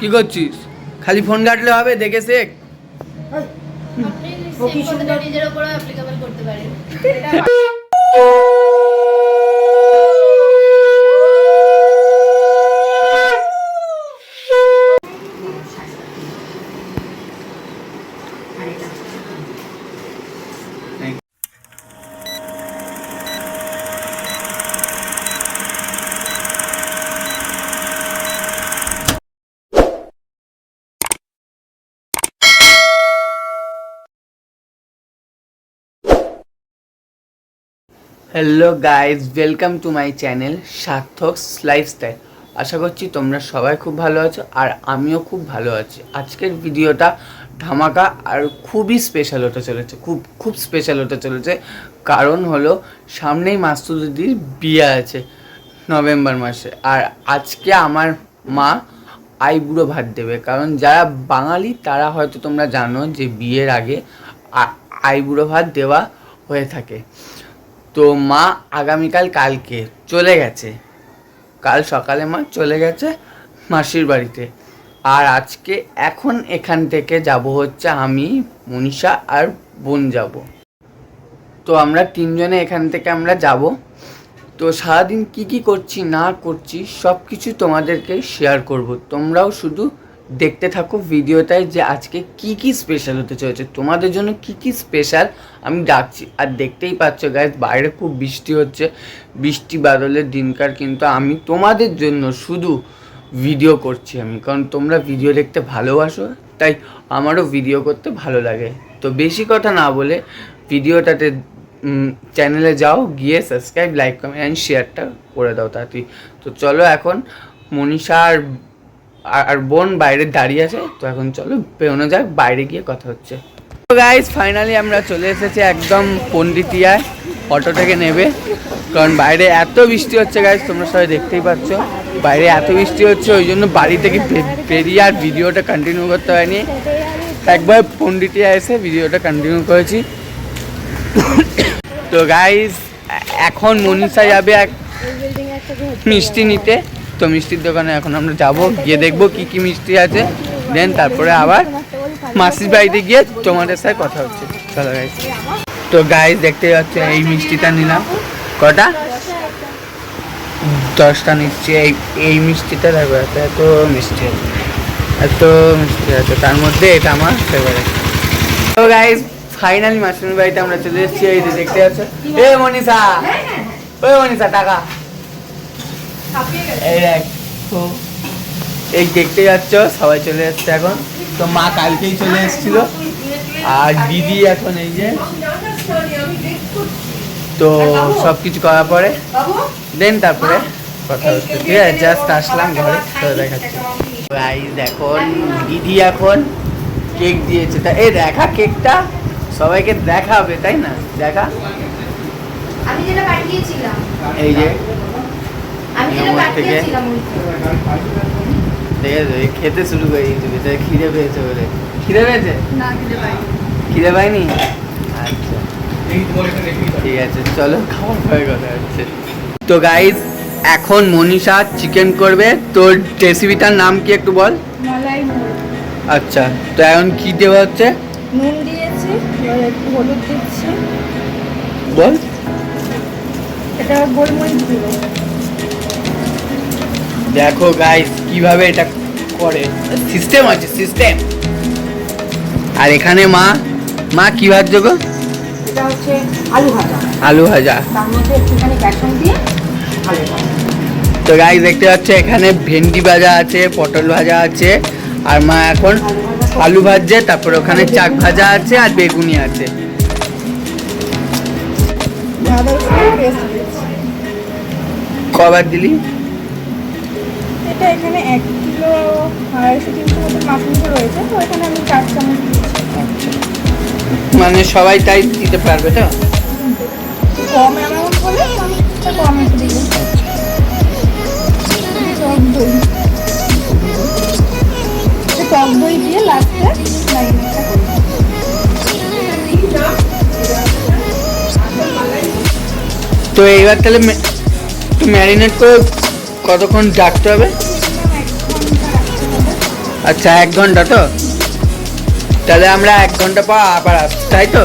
কি করছিস? খালি ফোন ঘাটলে হবে দেখে শেখ। আপনি। নিজের অ্যাপ্লিকেবল করতে পারেন। Hello guys welcome to my channel Sarthak lifestyle আশা করছি তোমরা সবাই খুব ভালো আছো আর আমিও খুব ভালো আছি। আজকের ভিডিওটা ধামাকা আর খুবই স্পেশাল হতে চলেছে। খুব খুব স্পেশাল হতে চলেছে। কারণ হলো, সামনেই মাস্তুদিদির বিয়ে আছে নভেম্বর মাসে। আর আজকে আমার মা আইবুড়ো ভাত দেবে। কারণ যারা বাঙালি, তারা হয়তো তোমরা জানো যে বিয়ের আগে আইবুড়ো ভাত দেওয়া হয়ে থাকে। তো মা আগামীকাল কালকে চলে গেছে। কাল সকালে মা চলে গেছে মাসির বাড়িতে। আর আজকে এখন এখান থেকে যাব হচ্ছে আমি, মনীষা আর বোন যাব। তো আমরা তিনজনে এখান থেকে আমরা যাব। তো সারাদিন কি কি করছি, না করছি সব কিছু তোমাদেরকে শেয়ার করব। তোমরাও শুধু দেখতে থাকো ভিডিওটায় যে আজকে কি কি স্পেশাল হতে চলেছে। তোমাদের জন্য কি কি স্পেশাল আমি ডাকছি। আর দেখতেই পাচ্ছ গাইজ বাইরে খুব বৃষ্টি হচ্ছে। বৃষ্টি বাদলের দিনকার কিন্তু আমি তোমাদের জন্য শুধু ভিডিও করছি আমি। কারণ তোমরা ভিডিও দেখতে ভালোবাসো, তাই আমারও ভিডিও করতে ভালো লাগে। তো বেশি কথা না বলে ভিডিওটাতে চ্যানেলে যাও, গিয়ে সাবস্ক্রাইব লাইক কমেন্ট অ্যান্ড শেয়ারটা করে দাও তাড়াতাড়ি। তো চলো এখন মনীষা আর আর- বোন বাইরে দাঁড়িয়ে আছে, তো এখন চলো বেরোনো যাক, বাইরে গিয়ে কথা হচ্ছে। তো গাইজ ফাইনালি আমরা চলে এসেছি একদম পন্ডিতিয়ায় অটো থেকে নেবে। কারণ বাইরে এত বৃষ্টি হচ্ছে গাইজ তোমরা সবাই দেখতেই পাচ্ছ। বাইরে এত বৃষ্টি হচ্ছে, ওই জন্য বাড়ি থেকে বেরিয়ে আর ভিডিওটা কন্টিনিউ করতে হয়নি। একবার পন্ডিতিয়া এসে ভিডিওটা কন্টিনিউ করেছি। তো গাইজ এখন মনীষা যাবে এক মিষ্টি নিতে। তো মিষ্টির দোকানে এখন আমরা যাব, গিয়ে দেখব কি কি মিষ্টি আছে। দেন তারপরে আবার মাসির বাড়িতে গিয়ে তোমাদের সাথে কথা হচ্ছে। চলো গাইজ তো গাইজ দেখতে পাচ্ছ, এই মিষ্টিটা নিলাম। কটা? দশটা নিচ্ছি। এই এই মিষ্টিটা দেখো, এত এত মিষ্টি আছে। এত মিষ্টি আছে। তার মধ্যে এটা আমার ফেভারিট তো গাইজ ফাইনালি মাসুমের বাড়িতে আমরা চলে এসেছি। এই দেখতে পাচ্ছ। এ মনীষা! ওই মনীষা, টাকা। এই দেখ। এই দেখতে যাচ্ছ সবাই চলে এসছে এখন। তো মা কালকেই চলে এসেছিল। আর দিদি এখন এই যে তো সব কিছু করার পরে দেন তারপরে কথা হচ্ছে। ঠিক আছে জাস্ট আসলাম ঘরে তো দেখাচ্ছি। গাইজ এখন দিদি। এখন কেক দিয়েছে। তা এই দেখা কেকটা সবাইকে দেখাবে তাই না? দেখা। আমি যেটা পাঠিয়েছিলাম এই যে। আমি থেকে? খেতে শুরু করে দিয়েছে বেচারা খিদে পেয়েছে বলে। খিদে পেয়েছে? খিদে পাইনি। আচ্ছা। ঠিক আছে চলো খাওয়ার পরে কথা হচ্ছে। তো গাইজ এখন মনীষা চিকেন করবে। তোর রেসিপিটার নাম কি একটু বল? আচ্ছা তো এখন কি দেওয়া হচ্ছে? নুন দিয়েছি হলুদ দিচ্ছি। বল। এটা গোলমরিচ দিব। দেখো গাইজ কীভাবে এটা করে। সিস্টেম আছে সিস্টেম আর এখানে মা মা কি ভাজছো গো? এটা হচ্ছে আলু ভাজা। আলু ভাজা। তার মধ্যে একটুখানি বেসন দিয়ে ভালো তো গাইজ দেখতে পাচ্ছ এখানে ভেন্ডি ভাজা আছে পটল ভাজা আছে আর মা এখন আলু ভাজছে তারপর ওখানে চাক ভাজা আছে আর বেগুনি আছে। কবার দিলি? এটা এখানে এক কিলো আড়াইশো তিনশো মতো মাছ রয়েছে তো এখানে আমি চার চামচ দিয়েছি। মানে সবাই তাই দিতে পারবে তো? কম অ্যামাউন্ট হলে আমি কম একটু দিব টক দই। টক দই দিয়ে লাস্টে তো এইবার তাহলে ম্যারিনেট করে কতক্ষণ রাখতে হবে? আচ্ছা এক ঘণ্টা তো? তাহলে আমরা এক ঘণ্টা পর আবার আসছি, তাই তো?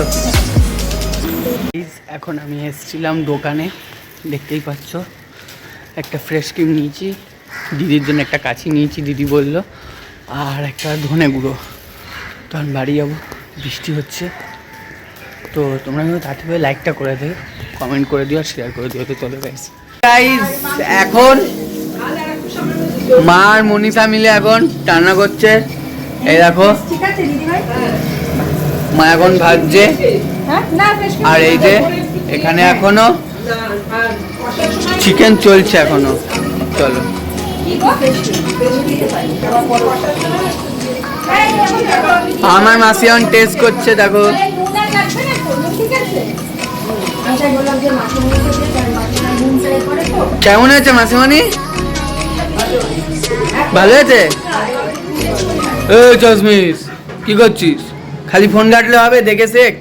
এখন আমি এসেছিলাম দোকানে, দেখতেই পাচ্ছ। একটা ফ্রেশ ক্রিম নিয়েছি, দিদির জন্য একটা কাছি নিয়েছি, দিদি বলল, আর একটা ধনে গুঁড়ো। তো আমি বাড়ি যাব, বৃষ্টি হচ্ছে। তো তোমরা কিন্তু তাড়াতাড়ি লাইকটা করে দেবে কমেন্ট করে দিও আর শেয়ার করে দিও, তো চলো গাইস গাইস এখন মা আর মনীষা মিলে এখন রান্না করছে। এই দেখো। মা এখন ভাজছে। হ্যাঁ আর এই যে এখানে এখনও চিকেন চলছে এখনও। চলো। আমার মাসি এখন টেস্ট করছে দেখো। কেমন হয়েছে যে ভালো হয়েছে এ চশমিস কি করছিস? খালি ফোন ঘাটলে হবে দেখে শেখ।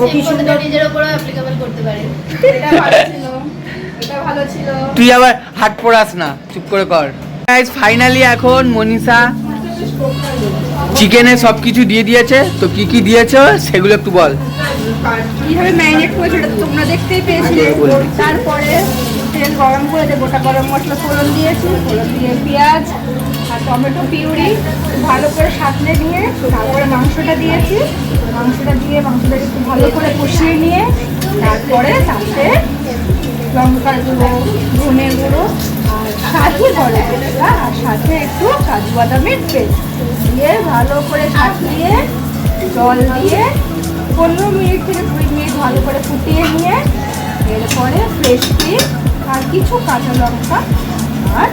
ও কি সুন্দর নিজের উপরে অ্যাপ্লিকেবল করতে পারেন। এটা ভালো ছিল এটা ভালো ছিল। তুই আবার হাট পড়াস না চুপ করে কর। গাইস ফাইনালি এখন মনীষা চিকেনে সব কিছু দিয়ে দিয়েছে তো কি কি দিয়েছে সেগুলো একটু বল। কীভাবে ম্যারিনেট করেছে তোমরা দেখতেই পেয়েছিলে। তারপরে তেল গরম করে দিয়ে গোটা গরম মশলা ফোড়ন দিয়েছি। ফোড়ন দিয়ে পেঁয়াজ আর টমেটো পিউরি ভালো করে সাঁতলে নিয়ে তারপরে মাংসটা দিয়েছি। মাংসটা দিয়ে মাংসটা একটু ভালো করে কষিয়ে নিয়ে তারপরে তাতে লঙ্কার গুঁড়ো, ধনে গুঁড়ো আর সাথে মশলা আর সাথে একটু কাজু বাদামের পেস্ট দিয়ে ভালো করে সাঁতলিয়ে জল দিয়ে পনেরো মিনিট থেকে কুড়ি মিনিট ভালো করে ফুটিয়ে নিয়ে এরপরে ফ্রেশ ক্রিম আর কিছু কাঁচা লঙ্কা আর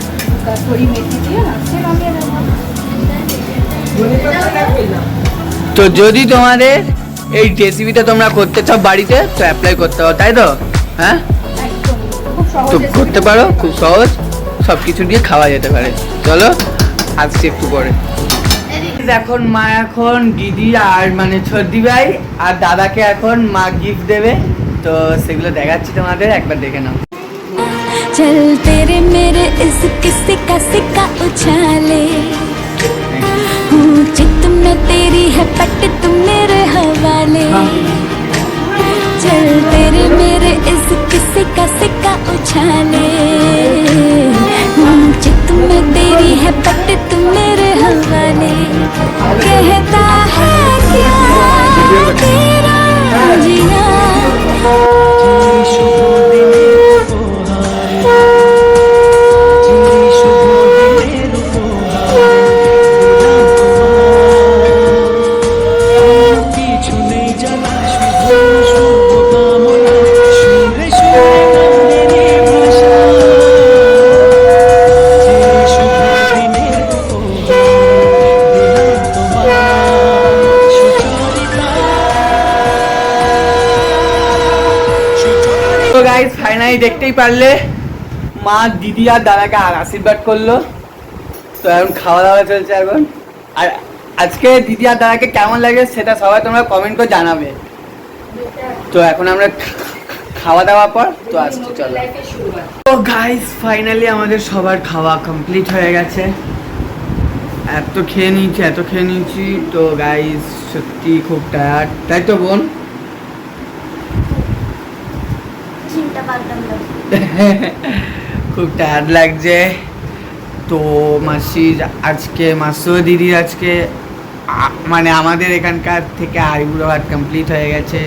করি মেথি দিয়ে লাস্টে নামিয়ে দেবো তো যদি তোমাদের এই রেসিপিটা তোমরা করতে চাও বাড়িতে তো অ্যাপ্লাই করতে হবে তাই তো? হ্যাঁ? তো করতে পারো খুব সহজ। সব কিছু দিয়ে খাওয়া যেতে পারে। চলো আসছি একটু পরে। এখন মা এখন দিদি আর মানে ছর্দি ভাই আর দাদাকে এখন মা গিফট দেবে। তো সেগুলো দেখাচ্ছি তোমাদের একবার দেখে নাও। चल तेरे मेरे इस किस्से का सिक्का उछाले। हूँ चित में तेरी है पट तुम मेरे हवाले। चल तेरे मेरे इस किस्से का सिक्का उछाले। हूँ चित में तेरी है पट तुम मेरे हवाले। कहता দেখতেই পারলে মা, দিদি আর দাদাকে আর আশীর্বাদ করল। তো এখন খাওয়া দাওয়া চলছে এখন। আর আজকে দিদি আর দাদাকে কেমন লাগে সেটা সবাই তোমরা কমেন্ট করে জানাবে। তো এখন আমরা খাওয়া দাওয়া পর, তো আসছি, চলো। তো গাইস ফাইনালি আমাদের সবার খাওয়া কমপ্লিট হয়ে গেছে। এত খেয়ে নিয়েছি, এত খেয়ে নিয়েছি। তো গাইস সত্যি খুব টায়ার্ড তাই তো বোন? খুব টায়ার্ড লাগছে। তো মাসির আজকে মাসু দিদির আজকে মানে আমাদের এখানকার থেকে আইবুড়ো হাট কমপ্লিট হয়ে গেছে।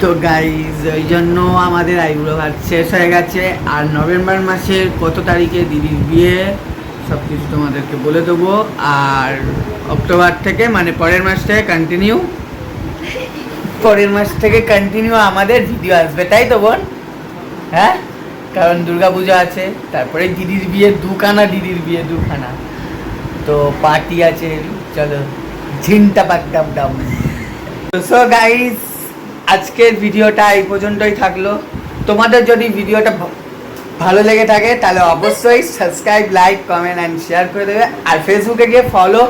তো গাইজ ওই জন্য আমাদের আইবুড়ো হাট শেষ হয়ে গেছে। আর নভেম্বর মাসের কত তারিখে দিদির বিয়ে সব কিছু তোমাদেরকে বলে দেবো। আর অক্টোবর থেকে মানে পরের মাস থেকে কন্টিনিউ পরের মাস থেকে কন্টিনিউ আমাদের ভিডিও আসবে, তাই তো বোন? হ্যাঁ? কারণ দুর্গা পূজা আছে, তারপরে দিদির বিয়ে দুখানা, দিদির বিয়ে দুখানা। তো পার্টি আছে, চলো, ঝিনটা পাকডাম ডাম সো গাইস আজকের ভিডিওটা এই পর্যন্তই থাকল। তোমাদের যদি ভিডিওটা ভালো লেগে থাকে, তাহলে অবশ্যই subscribe like comment and share করে দেবে। আর ফেসবুকে গিয়ে follow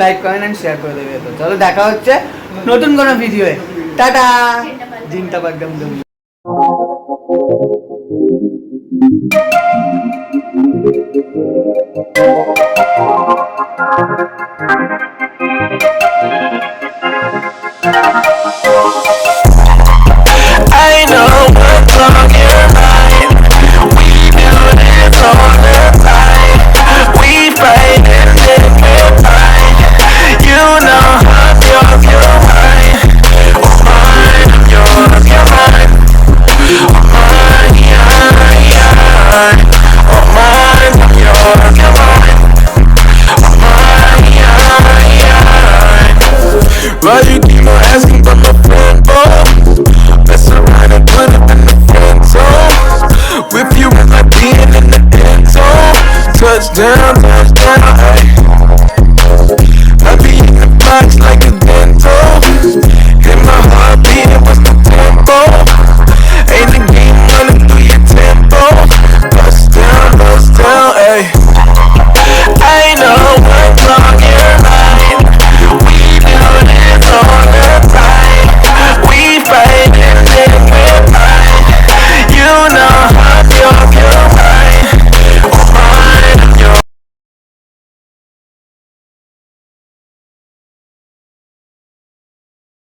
like comment and share করে দেবে। তো চলো, দেখা হচ্ছে নতুন কোনো ভিডিওয়ে টাটা ঝিনটা পাকডাম